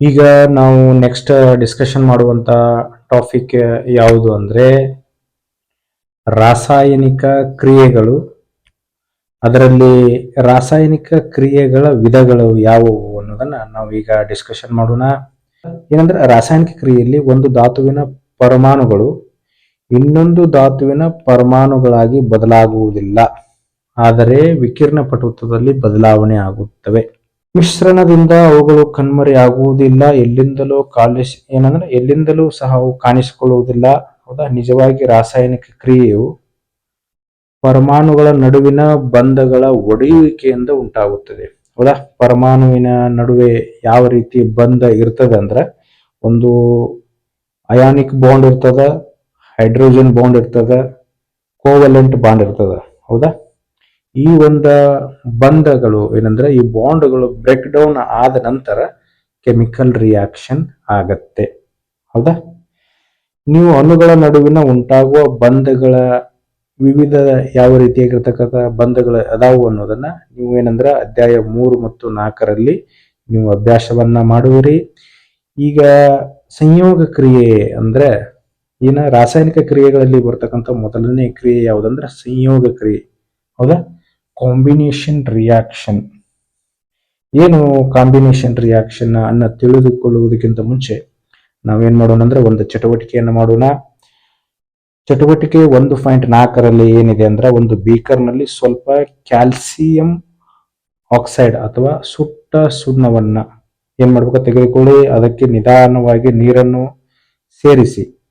ಈಗ ನಾವು next discussion ಮಾಡುವಂತ ಟಾಪಿಕ್ ಯಾವುದು ಅಂದ್ರೆ ರಾಸಾಯನಿಕ ಕ್ರಿಯೆಗಳು. ಅದರಲ್ಲಿ ರಾಸಾಯನಿಕ ಕ್ರಿಯೆಗಳ ವಿಧಗಳು ಯಾವುವು ಅನ್ನೋದನ್ನ ನಾವು ಈಗ ಡಿಸ್ಕಷನ್ ಮಾಡೋಣ. ಏನಂದ್ರೆ ರಾಸಾಯನಿಕ ಕ್ರಿಯೆಯಲ್ಲಿ ಒಂದು ಧಾತುವಿನ ಪರಮಾಣುಗಳು ಇನ್ನೊಂದು ಧಾತುವಿನ ಪರಮಾಣುಗಳಾಗಿ ಬದಲಾಗುವುದಿಲ್ಲ. ಆದರೆ ವಿಕಿರಣ ಪಟುತ್ವದಲ್ಲಿ ಬದಲಾವಣೆ ಆಗುತ್ತವೆ. ಮಿಶ್ರಣದಿಂದ ಅವುಗಳು ಕಣ್ಮರೆಯಾಗುವುದಿಲ್ಲ. ಎಲ್ಲಿಂದಲೂ ಕಾಲಿಸ್ ಏನಂದ್ರೆ ಎಲ್ಲಿಂದಲೂ ಸಹ ಅವು ಕಾಣಿಸಿಕೊಳ್ಳುವುದಿಲ್ಲ. ಹೌದಾ? ನಿಜವಾಗಿ ರಾಸಾಯನಿಕ ಕ್ರಿಯೆಯು ಪರಮಾಣುಗಳ ನಡುವಿನ ಬಂಧಗಳ ಒಡೆಯುವಿಕೆಯಿಂದ ಉಂಟಾಗುತ್ತದೆ. ಹೌದಾ? ಪರಮಾಣುವಿನ ನಡುವೆ ಯಾವ ರೀತಿ ಬಂಧ ಇರ್ತದೆ ಅಂದ್ರೆ ಒಂದು ಅಯಾನಿಕ್ ಬಾಂಡ್ ಇರ್ತದ, ಹೈಡ್ರೋಜನ್ ಬಾಂಡ್ ಇರ್ತದ, ಕೋವಲೆಂಟ್ ಬಾಂಡ್ ಇರ್ತದ. ಹೌದಾ? ಈ ಒಂದು ಬಂಧಗಳು ಏನಂದ್ರೆ ಈ ಬಾಂಡ್ಗಳು ಬ್ರೇಕ್ ಡೌನ್ ಆದ ನಂತರ ಕೆಮಿಕಲ್ ರಿಯಾಕ್ಷನ್ ಆಗತ್ತೆ. ಹೌದಾ? ನೀವು ಅಣುಗಳ ನಡುವಿನ ಉಂಟಾಗುವ ಬಂಧಗಳ ವಿವಿಧ ಯಾವ ರೀತಿಯಾಗಿರ್ತಕ್ಕಂಥ ಬಂಧಗಳು ಅದಾವು ಅನ್ನೋದನ್ನ ನೀವು ಏನಂದ್ರೆ ಅಧ್ಯಾಯ ಮೂರು ಮತ್ತು ನಾಲ್ಕರಲ್ಲಿ ನೀವು ಅಭ್ಯಾಸವನ್ನ ಮಾಡುವಿರಿ. ಈಗ ಸಂಯೋಗ ಕ್ರಿಯೆ ಅಂದ್ರೆ ಏನ ರಾಸಾಯನಿಕ ಕ್ರಿಯೆಗಳಲ್ಲಿ ಬರ್ತಕ್ಕಂಥ ಮೊದಲನೇ ಕ್ರಿಯೆ ಯಾವುದಂದ್ರೆ ಸಂಯೋಗ ಕ್ರಿಯೆ. ಹೌದಾ? ಕಾಂಬಿನೇಷನ್ ರಿಯಾಕ್ಷನ್ ಏನು ಕಾಂಬಿನೇಷನ್ ರಿಯಾಕ್ಷನ್ ಅನ್ನ ತಿಳಿದುಕೊಳ್ಳುವುದಕ್ಕಿಂತ ಮುಂಚೆ ನಾವೇನ್ ಮಾಡೋಣ ಅಂದ್ರೆ ಒಂದು ಚಟುವಟಿಕೆಯನ್ನು ಮಾಡೋಣ. ಚಟುವಟಿಕೆ ಒಂದು ಪಾಯಿಂಟ್ ನಾಲ್ಕರಲ್ಲಿ ಏನಿದೆ ಅಂದ್ರೆ ಒಂದು ಬೀಕರ್ನಲ್ಲಿ ಸ್ವಲ್ಪ ಕ್ಯಾಲ್ಸಿಯಂ ಆಕ್ಸೈಡ್ ಅಥವಾ ಸುಟ್ಟ ಸುಣ್ಣವನ್ನ ಏನ್ ಮಾಡ್ಬೇಕು? ತೆಗೆದುಕೊಳ್ಳಿ. ಅದಕ್ಕೆ ನಿಧಾನವಾಗಿ ನೀರನ್ನು ಸೇರಿಸಿ.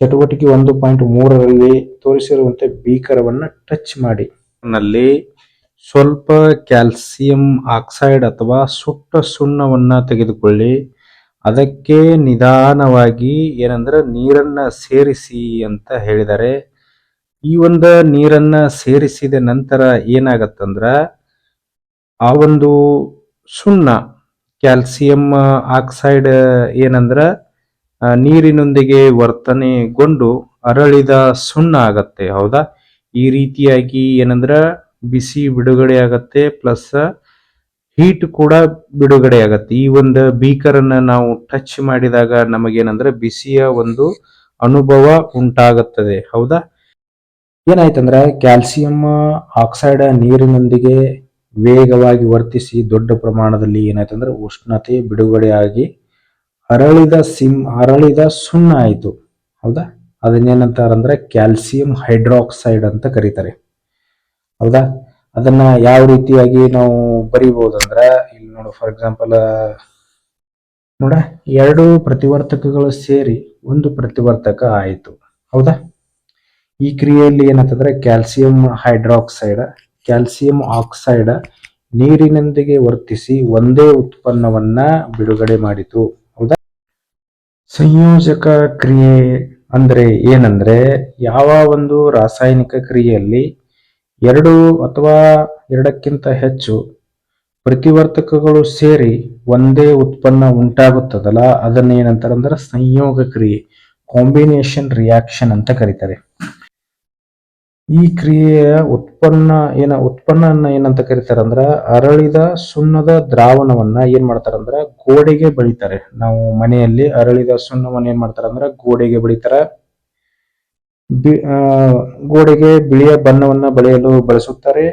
ಚಟುವಟಿಕೆ ಒಂದು ಪಾಯಿಂಟ್ ಮೂರರಲ್ಲಿ ತೋರಿಸಿರುವಂತೆ ಬೀಕರವನ್ನ ಟಚ್ ಮಾಡಿ. ನಲ್ಲಿ ಸ್ವಲ್ಪ ಕ್ಯಾಲ್ಸಿಯಂ ಆಕ್ಸೈಡ್ ಅಥವಾ ಸುಟ್ಟ ಸುಣ್ಣವನ್ನು ತೆಗೆದುಕೊಳ್ಳಿ. ಅದಕ್ಕೆ ನಿಧಾನವಾಗಿ ಏನಂದ್ರೆ ನೀರನ್ನ ಸೇರಿಸಿ ಅಂತ ಹೇಳಿದ್ದಾರೆ ಈ ಒಂದು ನೀರನ್ನ ಸೇರಿಸಿದ ನಂತರ ಏನಾಗತ್ತಂದ್ರೆ, ಆ ಒಂದು ಸುಣ್ಣ, ಕ್ಯಾಲ್ಸಿಯಂ ಆಕ್ಸೈಡ್ ಏನಂದ್ರ ನೀರಿನೊಂದಿಗೆ ವರ್ತನೆಗೊಂಡು ಅರಳಿದ ಸುಣ್ಣ ಆಗತ್ತೆ, ಹೌದಾ? ಈ ರೀತಿಯಾಗಿ ಏನಂದ್ರ ಬಿಸಿ ಬಿಡುಗಡೆ ಆಗತ್ತೆ ಪ್ಲಸ್ ಹೀಟ್ ಕೂಡ ಬಿಡುಗಡೆ ಆಗತ್ತೆ ಈ ಒಂದು ಬೀಕರನ್ನ ನಾವು ಟಚ್ ಮಾಡಿದಾಗ ನಮಗೇನಂದ್ರೆ ಬಿಸಿಯ ಒಂದು ಅನುಭವ ಉಂಟಾಗುತ್ತದೆ. ಹೌದಾ? ಏನಾಯ್ತಂದ್ರೆ ಕ್ಯಾಲ್ಸಿಯಂ ಆಕ್ಸೈಡ್ ನೀರಿನೊಂದಿಗೆ ವೇಗವಾಗಿ ವರ್ತಿಸಿ ದೊಡ್ಡ ಪ್ರಮಾಣದಲ್ಲಿ ಏನಾಯ್ತಂದ್ರೆ ಉಷ್ಣತೆ ಬಿಡುಗಡೆಯಾಗಿ ಅರಳಿದ ಸಿಮ್, ಅರಳಿದ ಸುಣ್ಣ ಆಯಿತು. ಹೌದಾ? ಅದನ್ನೇನಂತಾರಂದ್ರೆ ಕ್ಯಾಲ್ಸಿಯಂ ಹೈಡ್ರಾಕ್ಸೈಡ್ ಅಂತ ಕರೀತಾರೆ. ಹೌದಾ? ಅದನ್ನ ಯಾವ ರೀತಿಯಾಗಿ ನಾವು ಬರಿಬಹುದಂದ್ರ, ಇಲ್ಲಿ ನೋಡು ಫಾರ್ ಎಕ್ಸಾಂಪಲ್ ನೋಡ, ಎರಡು ಪ್ರತಿವರ್ತಕಗಳು ಸೇರಿ ಒಂದು ಪ್ರತಿವರ್ತಕ ಆಯಿತು. ಹೌದಾ? ಈ ಕ್ರಿಯೆಯಲ್ಲಿ ಏನಂತಂದ್ರೆ ಕ್ಯಾಲ್ಸಿಯಂ ಹೈಡ್ರಾಕ್ಸೈಡ್, ಕ್ಯಾಲ್ಸಿಯಂ ಆಕ್ಸೈಡ್ ನೀರಿನೊಂದಿಗೆ ವರ್ತಿಸಿ ಒಂದೇ ಉತ್ಪನ್ನವನ್ನ ಬಿಡುಗಡೆ ಮಾಡಿತು. ಹೌದಾ? ಸಂಯೋಜಕ ಕ್ರಿಯೆ ಅಂದ್ರೆ ಏನಂದ್ರೆ, ಯಾವ ಒಂದು ರಾಸಾಯನಿಕ ಕ್ರಿಯೆಯಲ್ಲಿ ಎರಡು ಅಥವಾ ಎರಡಕ್ಕಿಂತ ಹೆಚ್ಚು ಪ್ರತಿವರ್ತಕಗಳು ಸೇರಿ ಒಂದೇ ಉತ್ಪನ್ನ ಉಂಟಾಗುತ್ತದಲ್ಲ, ಅದನ್ನ ಏನಂತಾರೆ ಅಂದ್ರೆ ಸಂಯೋಗ ಕ್ರಿಯೆ ಕಾಂಬಿನೇಷನ್ ರಿಯಾಕ್ಷನ್ ಅಂತ ಕರೀತಾರೆ. ಈ ಕ್ರಿಯೆಯ ಉತ್ಪನ್ನ ಏನ ಉತ್ಪನ್ನ ಏನಂತ ಕರೀತಾರೆ ಅಂದ್ರ ಅರಳಿದ ಸುಣ್ಣದ ದ್ರಾವಣವನ್ನ ಏನ್ ಮಾಡ್ತಾರಂದ್ರ ಗೋಡೆಗೆ ಬಳಿತಾರೆ. ನಾವು ಮನೆಯಲ್ಲಿ ಅರಳಿದ ಸುಣ್ಣವನ್ನ ಏನ್ ಮಾಡ್ತಾರ ಅಂದ್ರ ಗೋಡೆಗೆ ಬಳಿತಾರ. ಗೋಡೆಗೆ ಬಿಳಿಯ ಬಣ್ಣವನ್ನ ಬಳಿಯಲು ಬಳಸುತ್ತಾರೆ.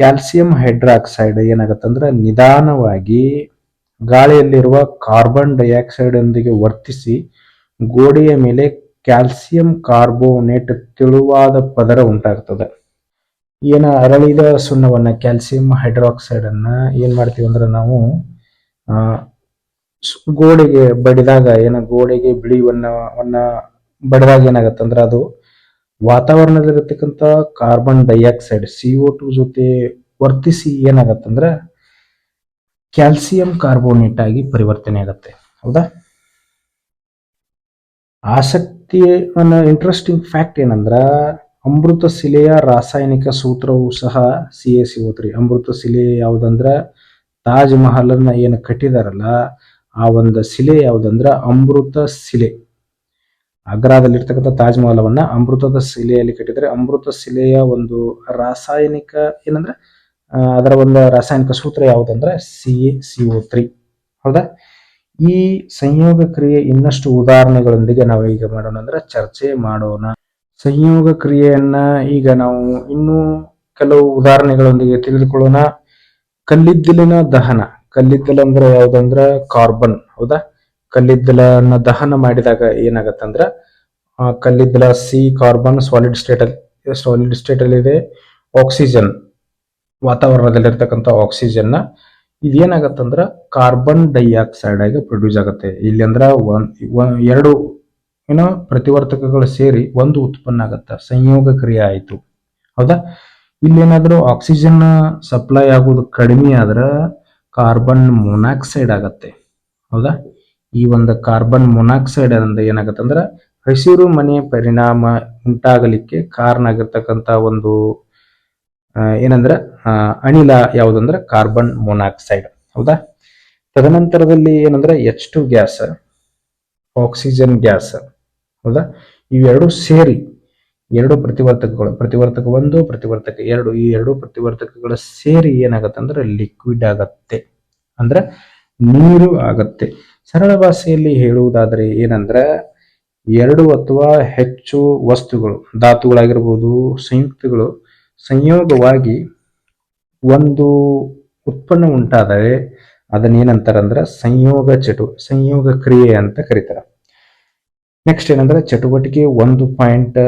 ಕ್ಯಾಲ್ಸಿಯಂ ಹೈಡ್ರಾಕ್ಸೈಡ್ ಏನಾಗತ್ತಂದ್ರೆ ನಿಧಾನವಾಗಿ ಗಾಳಿಯಲ್ಲಿರುವ ಕಾರ್ಬನ್ ಡೈಆಕ್ಸೈಡ್ ಒಂದಿಗೆ ವರ್ತಿಸಿ ಗೋಡೆಯ ಮೇಲೆ ಕ್ಯಾಲ್ಸಿಯಂ ಕಾರ್ಬೋನೇಟ್ ತೆಳುವಾದ ಪದರ ಉಂಟಾಗ್ತದೆ. ಏನ ಅರಳಿದ ಸುಣ್ಣವನ್ನ ಕ್ಯಾಲ್ಸಿಯಂ ಹೈಡ್ರಾಕ್ಸೈಡ್ ಅನ್ನ ಏನ್ ಮಾಡ್ತೀವಿ ಅಂದ್ರೆ ನಾವು ಆ, ಗೋಡೆಗೆ ಬಡಿದಾಗ ಏನ ಗೋಡೆಗೆ ಬಿಳಿ ಬಣ್ಣವನ್ನ ಬಡಿದಾಗ ಏನಾಗತ್ತಂದ್ರೆ ಅದು ವಾತಾವರಣದಲ್ಲಿರತಕ್ಕಂಥ ಕಾರ್ಬನ್ ಡೈಆಕ್ಸೈಡ್ ಸಿಒ ಟು ಜೊತೆ ವರ್ತಿಸಿ ಏನಾಗತ್ತಂದ್ರೆ ಕ್ಯಾಲ್ಸಿಯಂ ಕಾರ್ಬೋನೇಟ್ ಆಗಿ ಪರಿವರ್ತನೆ ಆಗತ್ತೆ. ಹೌದಾ? ಆಸಕ್ತಿ ಇಂಟ್ರೆಸ್ಟಿಂಗ್ ಫ್ಯಾಕ್ಟ್ ಏನಂದ್ರ ಅಮೃತ ಶಿಲೆಯ ರಾಸಾಯನಿಕ ಸೂತ್ರವು ಸಹ ಸಿ ಎ ಸಿ ತ್ರೀ ಅಮೃತ ಶಿಲೆ ಯಾವುದಂದ್ರ ತಾಜ್ ಮಹಲ್ ಅನ್ನ ಏನು ಕಟ್ಟಿದಾರಲ್ಲ, ಆ ಒಂದು ಶಿಲೆ ಯಾವುದಂದ್ರ ಅಮೃತ ಶಿಲೆ ಆಗ್ರಾದಲ್ಲಿರ್ತಕ್ಕಂಥ ತಾಜ್ ಮಹಲವನ್ನ ಅಮೃತದ ಶಿಲೆಯಲ್ಲಿ ಕಟ್ಟಿದರೆ ಅಮೃತ ಶಿಲೆಯ ಒಂದು ರಾಸಾಯನಿಕ ಏನಂದ್ರೆ ಅದರ ಒಂದು ರಾಸಾಯನಿಕ ಸೂತ್ರ ಯಾವುದಂದ್ರೆ, C A, C O three. ಹೌದಾ? ಈ ಸಂಯೋಗ ಕ್ರಿಯೆ ಇನ್ನಷ್ಟು ಉದಾಹರಣೆಗಳೊಂದಿಗೆ ನಾವು ಈಗ ಮಾಡೋಣ ಅಂದ್ರೆ ಚರ್ಚೆ ಮಾಡೋಣ. ಸಂಯೋಗ ಕ್ರಿಯೆಯನ್ನ ಈಗ ನಾವು ಇನ್ನೂ ಕೆಲವು ಉದಾಹರಣೆಗಳೊಂದಿಗೆ ತಿಳಿದುಕೊಳ್ಳೋಣ. ಕಲ್ಲಿದ್ದಲಿನ ದಹನ. ಕಲ್ಲಿದ್ದಲು ಅಂದ್ರೆ ಯಾವುದಂದ್ರೆ, ಕಾರ್ಬನ್. ಹೌದಾ? ಕಲ್ಲಿದ್ದಲನ್ನ ದಹನ ಮಾಡಿದಾಗ ಏನಾಗತ್ತಂದ್ರ, ಆ ಕಲ್ಲಿದ್ದಲ ಸಿ ಕಾರ್ಬನ್ ಸಾಲಿಡ್ ಸ್ಟೇಟ್ ಅಲ್ಲಿ ಸಾಲಿಡ್ ಸ್ಟೇಟ್ ಅಲ್ಲಿ ಇದೆ. ಆಕ್ಸಿಜನ್ ವಾತಾವರಣದಲ್ಲಿರ್ತಕ್ಕಂಥ ಆಕ್ಸಿಜನ್ನ ಇದೇನಾಗತ್ತಂದ್ರ ಕಾರ್ಬನ್ ಡೈಆಕ್ಸೈಡ್ ಆಗಿ ಪ್ರೊಡ್ಯೂಸ್ ಆಗುತ್ತೆ. ಇಲ್ಲಿ ಅಂದ್ರ ಒನ್ ಎರಡು, ಏನೋ ಪ್ರತಿವರ್ತಕಗಳು ಸೇರಿ ಒಂದು ಉತ್ಪನ್ನ ಆಗತ್ತ. ಸಂಯೋಗ ಕ್ರಿಯೆ ಆಯ್ತು. ಹೌದಾ? ಇಲ್ಲೇನಾದ್ರೂ ಆಕ್ಸಿಜನ್ ಸಪ್ಲೈ ಆಗೋದು ಕಡಿಮೆ ಆದ್ರ ಕಾರ್ಬನ್ ಮೊನಾಕ್ಸೈಡ್ ಆಗತ್ತೆ. ಹೌದಾ? ಈ ಒಂದು ಕಾರ್ಬನ್ ಮೊನಾಕ್ಸೈಡ್ ಅಂದ ಏನಾಗತ್ತಂದ್ರ ಹಸಿರು ಮನೆ ಪರಿಣಾಮ ಉಂಟಾಗಲಿಕ್ಕೆ ಕಾರಣ ಆಗಿರ್ತಕ್ಕಂತ ಒಂದು ಏನಂದ್ರೆ ಅನಿಲ ಯಾವುದಂದ್ರೆ ಕಾರ್ಬನ್ ಮೊನಾಕ್ಸೈಡ್ ಹೌದಾ? ತದನಂತರದಲ್ಲಿ ಏನಂದ್ರೆ H two gas oxygen gas ಹೌದಾ? ಇವೆರಡು ಸೇರಿ ಎರಡು ಪ್ರತಿವರ್ತಕಗಳು, ಪ್ರತಿವರ್ತಕ ಒಂದು, ಪ್ರತಿವರ್ತಕ ಎರಡು, ಈ ಎರಡು ಪ್ರತಿವರ್ತಕಗಳು ಸೇರಿ ಏನಾಗತ್ತೆ ಅಂದ್ರೆ ಲಿಕ್ವಿಡ್ ಆಗತ್ತೆ. ಅಂದ್ರೆ ನೀರು ಆಗತ್ತೆ. ಸರಳ ಭಾಷೆಯಲ್ಲಿ ಹೇಳುವುದಾದರೆ ಏನಂದ್ರೆ, ಎರಡು ಅಥವಾ ಹೆಚ್ಚು ವಸ್ತುಗಳು, ಧಾತುಗಳಾಗಿರ್ಬೋದು, ಸಂಯುಕ್ತಗಳು, ಸಂಯೋಗವಾಗಿ ಒಂದು ಉತ್ಪನ್ನ ಉಂಟಾದರೆ ಅದನ್ನೇನಂತಾರಂದ್ರೆ ಸಂಯೋಗ ಚಟು ಸಂಯೋಗ ಕ್ರಿಯೆ ಅಂತ ಕರೀತಾರೆ. ನೆಕ್ಸ್ಟ್ ಏನಂದ್ರೆ ಚಟುವಟಿಕೆ ಒಂದು ಪಾಯಿಂಟ್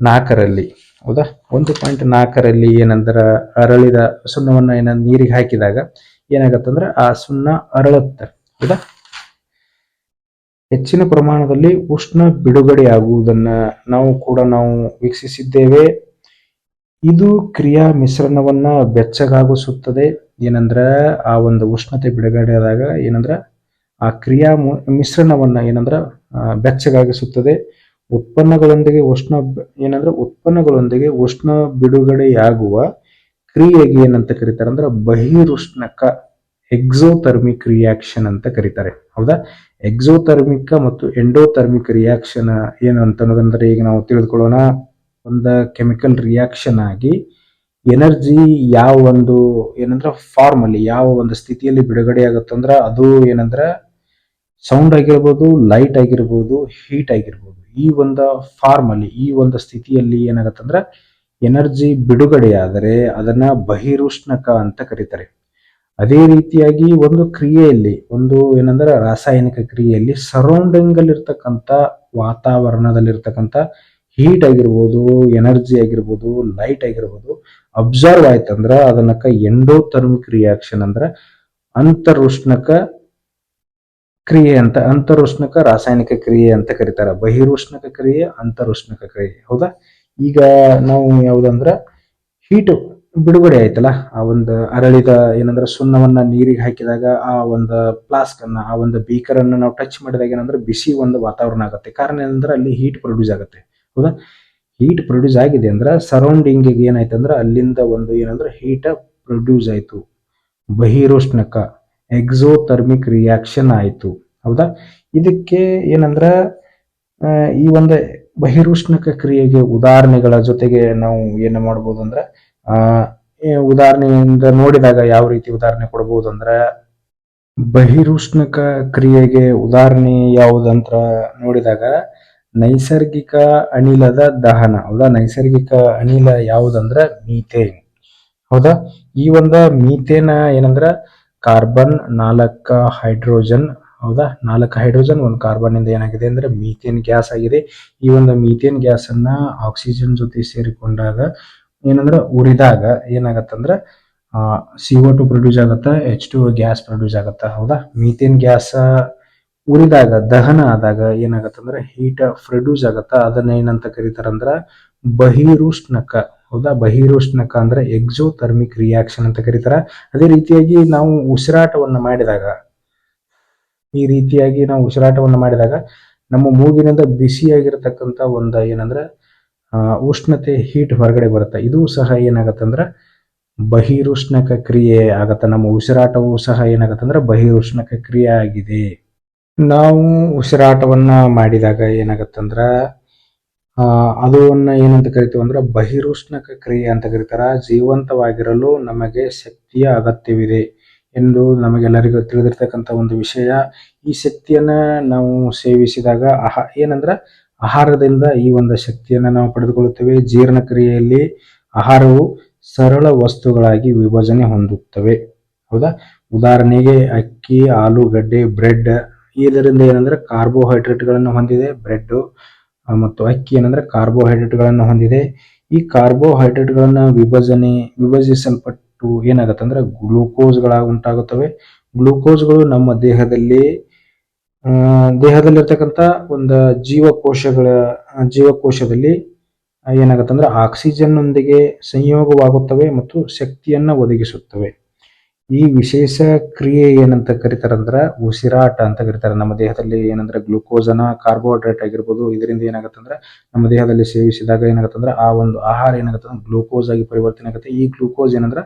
ನಾಲ್ಕರಲ್ಲಿ, ಹೌದಾ? ಒಂದು ಪಾಯಿಂಟ್ ನಾಲ್ಕರಲ್ಲಿ ಏನಂದ್ರ ಅರಳಿದ ಸುಣ್ಣವನ್ನು ಏನ ನೀರಿಗೆ ಹಾಕಿದಾಗ ಏನಾಗತ್ತಂದ್ರೆ ಆ ಸುಣ್ಣ ಅರಳುತ್ತೆ, ಹೌದಾ? ಹೆಚ್ಚಿನ ಪ್ರಮಾಣದಲ್ಲಿ ಉಷ್ಣ ಬಿಡುಗಡೆಯಾಗುವುದನ್ನ ನಾವು ಕೂಡ ನಾವು ವೀಕ್ಷಿಸಿದ್ದೇವೆ. ಇದು ಕ್ರಿಯಾ ಮಿಶ್ರಣವನ್ನ ಬೆಚ್ಚಗಾಗಿಸುತ್ತದೆ. ಏನಂದ್ರ ಆ ಒಂದು ಉಷ್ಣತೆ ಬಿಡುಗಡೆಯಾದಾಗ ಏನಂದ್ರ ಆ ಕ್ರಿಯಾ ಮಿಶ್ರಣವನ್ನ ಏನಂದ್ರ ಬೆಚ್ಚಗಾಗಿಸುತ್ತದೆ. ಉತ್ಪನ್ನಗಳೊಂದಿಗೆ ಉಷ್ಣ ಏನಂದ್ರ ಉತ್ಪನ್ನಗಳೊಂದಿಗೆ ಉಷ್ಣ ಬಿಡುಗಡೆಯಾಗುವ ಕ್ರಿಯೆಗೆ ಏನಂತ ಕರೀತಾರೆ ಅಂದ್ರೆ ಬಹಿರುಷ್ಣಕ ಎಕ್ಸೋಥರ್ಮಿಕ್ ರಿಯಾಕ್ಷನ್ ಅಂತ ಕರೀತಾರೆ. ಹೌದಾ? ಎಕ್ಸೋಥರ್ಮಿಕ ಮತ್ತು ಎಂಡೋಥರ್ಮಿಕ್ ರಿಯಾಕ್ಷನ್ ಏನು ಅಂತ ಅನ್ನೋದಂದ್ರೆ ಈಗ ನಾವು ತಿಳಿದುಕೊಳ್ಳೋಣ. ಒಂದು ಕೆಮಿಕಲ್ ರಿಯಾಕ್ಷನ್ ಆಗಿ ಎನರ್ಜಿ ಯಾವ ಒಂದು ಏನಂದ್ರೆ ಫಾರ್ಮ್ ಅಲ್ಲಿ ಯಾವ ಒಂದು ಸ್ಥಿತಿಯಲ್ಲಿ ಬಿಡುಗಡೆ ಆಗುತ್ತಂದ್ರ ಅದು ಏನಂದ್ರೆ ಸೌಂಡ್ ಆಗಿರ್ಬೋದು ಲೈಟ್ ಆಗಿರ್ಬೋದು ಹೀಟ್ ಆಗಿರ್ಬೋದು. ಈ ಒಂದು ಫಾರ್ಮ್ ಅಲ್ಲಿ ಈ ಒಂದು ಸ್ಥಿತಿಯಲ್ಲಿ ಏನಾಗತ್ತಂದ್ರೆ ಎನರ್ಜಿ ಬಿಡುಗಡೆಯಾದರೆ ಅದನ್ನ ಬಹಿರುಷ್ಣಕ ಅಂತ ಕರೀತಾರೆ. ಅದೇ ರೀತಿಯಾಗಿ ಒಂದು ಕ್ರಿಯೆಯಲ್ಲಿ, ಒಂದು ಏನಂದ್ರೆ ರಾಸಾಯನಿಕ ಕ್ರಿಯೆಯಲ್ಲಿ ಸರೌಂಡಿಂಗ್ ಅಲ್ಲಿ ಇರ್ತಕ್ಕಂಥ ವಾತಾವರಣದಲ್ಲಿರ್ತಕ್ಕಂಥ ಹೀಟ್ ಆಗಿರ್ಬೋದು ಎನರ್ಜಿ ಆಗಿರ್ಬೋದು ಲೈಟ್ ಆಗಿರ್ಬೋದು ಅಬ್ಸರ್ವ್ ಆಯ್ತಂದ್ರ ಅದನ್ನಕ್ಕ ಎಂಡೋಥರ್ಮಿಕ್ ರಿಯಾಕ್ಷನ್ ಅಂದ್ರೆ ಅಂತರುಷ್ಣಕ ಕ್ರಿಯೆ ಅಂತ, ಅಂತರುಷ್ಣಕ ರಾಸಾಯನಿಕ ಕ್ರಿಯೆ ಅಂತ ಕರೀತಾರ. ಬಹಿರುಷ್ಣಕ ಕ್ರಿಯೆ, ಅಂತರುಷ್ಣಕ ಕ್ರಿಯೆ. ಹೌದಾ? ಈಗ ನಾವು ಯಾವ್ದಂದ್ರ ಹೀಟ್ ಬಿಡುಗಡೆ ಆಯ್ತಲ್ಲ? ಆ ಒಂದು ಅರಳಿದ ಏನಂದ್ರೆ ಸುಣ್ಣವನ್ನ ನೀರಿಗೆ ಹಾಕಿದಾಗ ಆ ಒಂದು ಫ್ಲಾಸ್ಕ್ ಅನ್ನ, ಆ ಒಂದು ಬೀಕರ್ ಅನ್ನ ನಾವು ಟಚ್ ಮಾಡಿದಾಗ ಏನಂದ್ರೆ ಬಿಸಿ ಒಂದು ವಾತಾವರಣ ಆಗುತ್ತೆ. ಕಾರಣ ಏನಂದ್ರೆ ಅಲ್ಲಿ ಹೀಟ್ ಪ್ರೊಡ್ಯೂಸ್ ಆಗುತ್ತೆ. ಹೌದಾ? ಹೀಟ್ ಪ್ರೊಡ್ಯೂಸ್ ಆಗಿದೆ ಅಂದ್ರೆ ಸರೌಂಡಿಂಗ್ ಏನಾಯ್ತು ಅಂದ್ರೆ ಅಲ್ಲಿಂದ ಒಂದು ಏನಂದ್ರೆ ಹೀಟ್ ಪ್ರೊಡ್ಯೂಸ್ ಆಯ್ತು. ಬಹಿರೋಷ್ಣಕ ಎಕ್ಸೋಥರ್ಮಿಕ್ ರಿಯಾಕ್ಷನ್ ಆಯಿತು. ಹೌದಾ? ಇದಕ್ಕೆ ಏನಂದ್ರ ಈ ಒಂದು ಬಹಿರುಷ್ಣಕ ಕ್ರಿಯೆಗೆ ಉದಾಹರಣೆಗಳ ಜೊತೆಗೆ ನಾವು ಏನು ಮಾಡ್ಬೋದು ಅಂದ್ರೆ ಉದಾಹರಣೆಯಿಂದ ನೋಡಿದಾಗ ಯಾವ ರೀತಿ ಉದಾಹರಣೆ ಕೊಡಬಹುದು ಅಂದ್ರೆ ಬಹಿರುಷ್ಣಕ ಕ್ರಿಯೆಗೆ ಉದಾಹರಣೆ ಯಾವುದಂತ ನೋಡಿದಾಗ, ನೈಸರ್ಗಿಕ ಅನಿಲದ ದಹನ. ಹೌದಾ? ನೈಸರ್ಗಿಕ ಅನಿಲ ಯಾವುದಂದ್ರ, ಮೀಥೇನ್. ಹೌದಾ? ಈ ಒಂದು ಮೀಥೇನ್ ಏನಂದ್ರ, ಕಾರ್ಬನ್ ನಾಲ್ಕ ಹೈಡ್ರೋಜನ್. ಹೌದಾ? ನಾಲ್ಕು ಹೈಡ್ರೋಜನ್ ಒಂದು ಕಾರ್ಬನ್ ಇಂದ ಏನಾಗಿದೆ ಅಂದ್ರೆ, ಮೀಥೇನ್ ಗ್ಯಾಸ್ ಆಗಿದೆ. ಈ ಒಂದು ಮೀಥೇನ್ ಗ್ಯಾಸ್ ಅನ್ನ ಆಕ್ಸಿಜನ್ ಜೊತೆ ಸೇರಿಕೊಂಡಾಗ ಏನಂದ್ರ ಉರಿದಾಗ ಏನಾಗತ್ತಂದ್ರ ಸಿ ಒ ಟು ಪ್ರೊಡ್ಯೂಸ್ ಆಗತ್ತ ಎಚ್ ಟು ಗ್ಯಾಸ್ ಪ್ರೊಡ್ಯೂಸ್ ಆಗತ್ತ, ಹೌದಾ? ಮೀಥೇನ್ ಗ್ಯಾಸ್ ಉರಿದಾಗ, ದಹನ ಆದಾಗ ಏನಾಗತ್ತಂದ್ರೆ ಹೀಟ್ ಪ್ರೊಡ್ಯೂಸ್ ಆಗತ್ತ. ಅದನ್ನ ಏನಂತ ಕರೀತಾರಂದ್ರ, ಬಹಿರುಷ್ಣಕ, ಹೌದಾ? ಬಹಿರುಷ್ಣಕ ಅಂದ್ರೆ ಎಕ್ಸೋಥರ್ಮಿಕ್ ರಿಯಾಕ್ಷನ್ ಅಂತ ಕರೀತಾರ. ಅದೇ ರೀತಿಯಾಗಿ ನಾವು ಉಸಿರಾಟವನ್ನು ಮಾಡಿದಾಗ, ಈ ರೀತಿಯಾಗಿ ನಾವು ಉಸಿರಾಟವನ್ನು ಮಾಡಿದಾಗ, ನಮ್ಮ ಮೂಗಿನಿಂದ ಬಿಸಿಯಾಗಿರ್ತಕ್ಕಂಥ ಒಂದು ಏನಂದ್ರ ಉಷ್ಣತೆ ಹೀಟ್ ಹೊರಗಡೆ ಬರುತ್ತೆ. ಇದು ಸಹ ಏನಾಗತ್ತಂದ್ರ ಬಹಿರುಷ್ಣಕ ಕ್ರಿಯೆ ಆಗತ್ತೆ. ನಮ್ಮ ಉಸಿರಾಟವು ಸಹ ಏನಾಗತ್ತಂದ್ರ ಬಹಿರುಷ್ಣಕ ಕ್ರಿಯೆ ಆಗಿದೆ. ನಾವು ಉಸಿರಾಟವನ್ನ ಮಾಡಿದಾಗ ಏನಾಗತ್ತಂದ್ರ ಅದು ಅದನ್ನ ಏನಂತ ಕರಿತೀವಿ ಅಂದ್ರೆ ಬಹಿರುಷ್ಣಕ ಕ್ರಿಯೆ ಅಂತ ಕರೀತಾರ. ಜೀವಂತವಾಗಿರಲು ನಮಗೆ ಶಕ್ತಿಯ ಅಗತ್ಯವಿದೆ ಎಂದು ನಮಗೆಲ್ಲರಿಗೂ ತಿಳಿದಿರ್ತಕ್ಕಂಥ ಒಂದು ವಿಷಯ. ಈ ಶಕ್ತಿಯನ್ನ ನಾವು ಸೇವಿಸಿದಾಗ ಆಹಾ, ಏನಂದ್ರ ಆಹಾರದಿಂದ ಈ ಒಂದು ಶಕ್ತಿಯನ್ನು ನಾವು ಪಡೆದುಕೊಳ್ಳುತ್ತೇವೆ. ಜೀರ್ಣಕ್ರಿಯೆಯಲ್ಲಿ ಆಹಾರವು ಸರಳ ವಸ್ತುಗಳಾಗಿ ವಿಭಜನೆ ಹೊಂದುತ್ತವೆ. ಹೌದಾ? ಉದಾಹರಣೆಗೆ ಅಕ್ಕಿ ಆಲೂಗಡ್ಡೆ ಬ್ರೆಡ್. ಇದರಿಂದ ಏನಂದ್ರೆ ಕಾರ್ಬೋಹೈಡ್ರೇಟ್ಗಳನ್ನು ಹೊಂದಿದೆ, ಬ್ರೆಡ್. ಮತ್ತು ಅಕ್ಕಿ ಏನಂದ್ರೆ ಕಾರ್ಬೋಹೈಡ್ರೇಟ್ಗಳನ್ನು ಹೊಂದಿದೆ. ಈ ಕಾರ್ಬೋಹೈಡ್ರೇಟ್ಗಳನ್ನ ವಿಭಜನೆ, ವಿಭಜಿಸಲ್ಪಟ್ಟು ಏನಾಗುತ್ತೆ ಅಂದ್ರೆ ಗ್ಲೂಕೋಸ್ಗಳ ಉಂಟಾಗುತ್ತವೆ. ಗ್ಲೂಕೋಸ್ಗಳು ನಮ್ಮ ದೇಹದಲ್ಲಿ ದೇಹದಲ್ಲಿರ್ತಕ್ಕಂಥ ಒಂದು ಜೀವಕೋಶಗಳ ಜೀವಕೋಶದಲ್ಲಿ ಏನಾಗುತ್ತೆ ಅಂದ್ರೆ ಆಕ್ಸಿಜನ್ ನೊಂದಿಗೆ ಸಂಯೋಗವಾಗುತ್ತವೆ ಮತ್ತು ಶಕ್ತಿಯನ್ನ ಒದಗಿಸುತ್ತವೆ. ಈ ವಿಶೇಷ ಕ್ರಿಯೆ ಏನಂತ ಕರೀತಾರಂದ್ರ ಉಸಿರಾಟ ಅಂತ ಕರೀತಾರೆ. ನಮ್ಮ ದೇಹದಲ್ಲಿ ಏನಂದ್ರೆ ಗ್ಲೂಕೋಸನ ಕಾರ್ಬೋಹೈಡ್ರೇಟ್ ಆಗಿರ್ಬೋದು, ಇದರಿಂದ ಏನಾಗುತ್ತಂದ್ರೆ ನಮ್ಮ ದೇಹದಲ್ಲಿ ಸೇವಿಸಿದಾಗ ಏನಾಗುತ್ತಂದ್ರೆ ಆ ಒಂದು ಆಹಾರ ಏನಾಗುತ್ತೆ ಗ್ಲೂಕೋಸ್ ಆಗಿ ಪರಿವರ್ತನೆ ಆಗುತ್ತೆ. ಈ ಗ್ಲೂಕೋಸ್ ಏನಂದ್ರ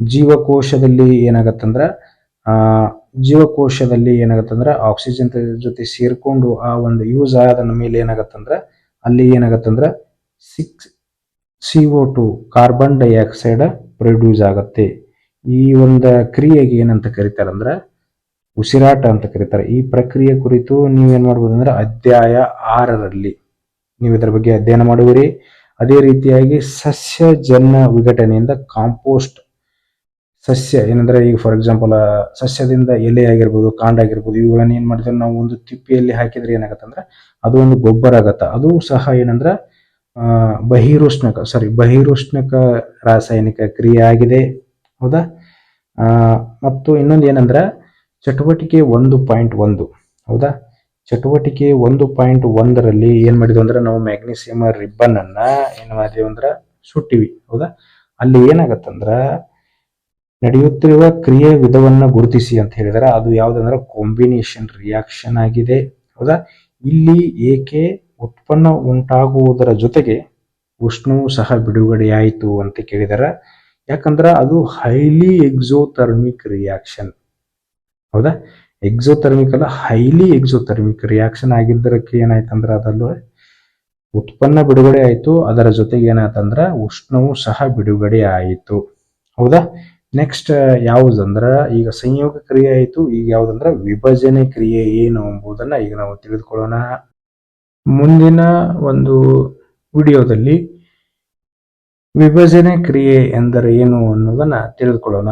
ಜೀವಕೋಶದಲ್ಲಿ ಏನಾಗತ್ತಂದ್ರ, ಆ ಜೀವಕೋಶದಲ್ಲಿ ಏನಾಗತ್ತಂದ್ರ ಆಕ್ಸಿಜನ್ ಜೊತೆ ಸೇರ್ಕೊಂಡು ಆ ಒಂದು ಯೂಸ್ ಆದ ಮೇಲೆ ಏನಾಗತ್ತಂದ್ರ ಅಲ್ಲಿ ಏನಾಗತ್ತಂದ್ರ six C O two carbon dioxide produce ಆಗತ್ತೆ. ಈ ಒಂದು ಕ್ರಿಯೆಗೆ ಏನಂತ ಕರೀತಾರಂದ್ರ ಉಸಿರಾಟ ಅಂತ ಕರೀತಾರೆ. ಈ ಪ್ರಕ್ರಿಯೆ ಕುರಿತು ನೀವೇನ್ ಮಾಡ್ಬೋದು ಅಂದ್ರೆ ಅಧ್ಯಾಯ ಆರರಲ್ಲಿ ನೀವು ಇದರ ಬಗ್ಗೆ ಅಧ್ಯಯನ ಮಾಡುವಿರಿ. ಅದೇ ರೀತಿಯಾಗಿ ಸಸ್ಯಜನ್ಯ ವಿಘಟನೆಯಿಂದ ಕಾಂಪೋಸ್ಟ್ ಸಸ್ಯ, ಏನಂದ್ರೆ ಈಗ ಫಾರ್ ಎಕ್ಸಾಂಪಲ್ ಸಸ್ಯದಿಂದ ಎಲೆ ಆಗಿರ್ಬೋದು, ಕಾಂಡ ಆಗಿರ್ಬೋದು, ಇವುಗಳನ್ನ ಏನ್ ಮಾಡ್ತೀವಿ ನಾವು ಒಂದು ತಿಪ್ಪಿಯಲ್ಲಿ ಹಾಕಿದ್ರೆ ಏನಾಗತ್ತೆ ಅಂದ್ರೆ ಅದು ಒಂದು ಗೊಬ್ಬರ ಆಗತ್ತೆ. ಅದು ಸಹ ಏನಂದ್ರೆ ಬಹಿರೋಷ್ಣಕ ಸಾರಿ ಬಹಿರುಷ್ಣಕ ರಾಸಾಯನಿಕ ಕ್ರಿಯೆ ಆಗಿದೆ. ಹೌದಾ? ಮತ್ತು ಇನ್ನೊಂದು ಏನಂದ್ರೆ, ಚಟುವಟಿಕೆ ಒಂದು ಪಾಯಿಂಟ್ ಒಂದು, ಹೌದಾ? ಚಟುವಟಿಕೆ ಒಂದು ಪಾಯಿಂಟ್ ಒಂದರಲ್ಲಿ ಏನ್ ಮಾಡಿದ್ವಿ ಅಂದ್ರೆ, ನಾವು ಮ್ಯಾಗ್ನೀಸಿಯಮ್ ರಿಬ್ಬನ್ ಅನ್ನ ಏನ್ ಮಾಡಿದ್ವಿ ಅಂದ್ರೆ ಸುಟ್ಟಿವಿ ಹೌದಾ? ಅಲ್ಲಿ ಏನಾಗತ್ತಂದ್ರ ನಡೆಯುತ್ತಿರುವ ಕ್ರಿಯೆ ವಿಧವನ್ನ ಗುರುತಿಸಿ ಅಂತ ಹೇಳಿದರೆ. ಅದು ಯಾವುದಂದ್ರೆ ಕಾಂಬಿನೇಷನ್ ರಿಯಾಕ್ಷನ್ ಆಗಿದೆ. ಹೌದಾ? ಇಲ್ಲಿ ಏಕೆ ಉತ್ಪನ್ನ ಉಂಟಾಗುವುದರ ಜೊತೆಗೆ ಉಷ್ಣವು ಸಹ ಬಿಡುಗಡೆಯಾಯಿತು ಅಂತ ಕೇಳಿದರೆ. ಯಾಕಂದ್ರ ಅದು ಹೈಲಿ ಎಕ್ಸೋಥರ್ಮಿಕ್ ರಿಯಾಕ್ಷನ್ ಹೌದಾ? ಎಕ್ಸೋಥರ್ಮಿಕ್ ಅಲ್ಲ ಹೈಲಿ ಎಕ್ಸೋಥರ್ಮಿಕ್ ರಿಯಾಕ್ಷನ್ ಆಗಿದ್ದಕ್ಕೆ ಏನಾಯ್ತಂದ್ರ ಅದಲ್ಲೂ ಉತ್ಪನ್ನ ಬಿಡುಗಡೆ ಆಯಿತು ಅದರ ಜೊತೆಗೆ ಏನಾಯ್ತಂದ್ರ ಉಷ್ಣವು ಸಹ ಬಿಡುಗಡೆ ಆಯಿತು ಹೌದಾ? ನೆಕ್ಸ್ಟ್ ಯಾವುದಂದ್ರೆ ಈಗ ಸಂಯೋಗ ಕ್ರಿಯೆ ಆಯಿತು, ಈಗ ಯಾವುದಂದ್ರೆ ವಿಭಜನೆ ಕ್ರಿಯೆ ಏನು ಎಂಬುದನ್ನ ಈಗ ನಾವು ತಿಳಿದುಕೊಳ್ಳೋಣ. ಮುಂದಿನ ಒಂದು ವಿಡಿಯೋದಲ್ಲಿ ವಿಭಜನೆ ಕ್ರಿಯೆ ಎಂದರೆ ಏನು ಅನ್ನೋದನ್ನ ತಿಳಿದುಕೊಳ್ಳೋಣ.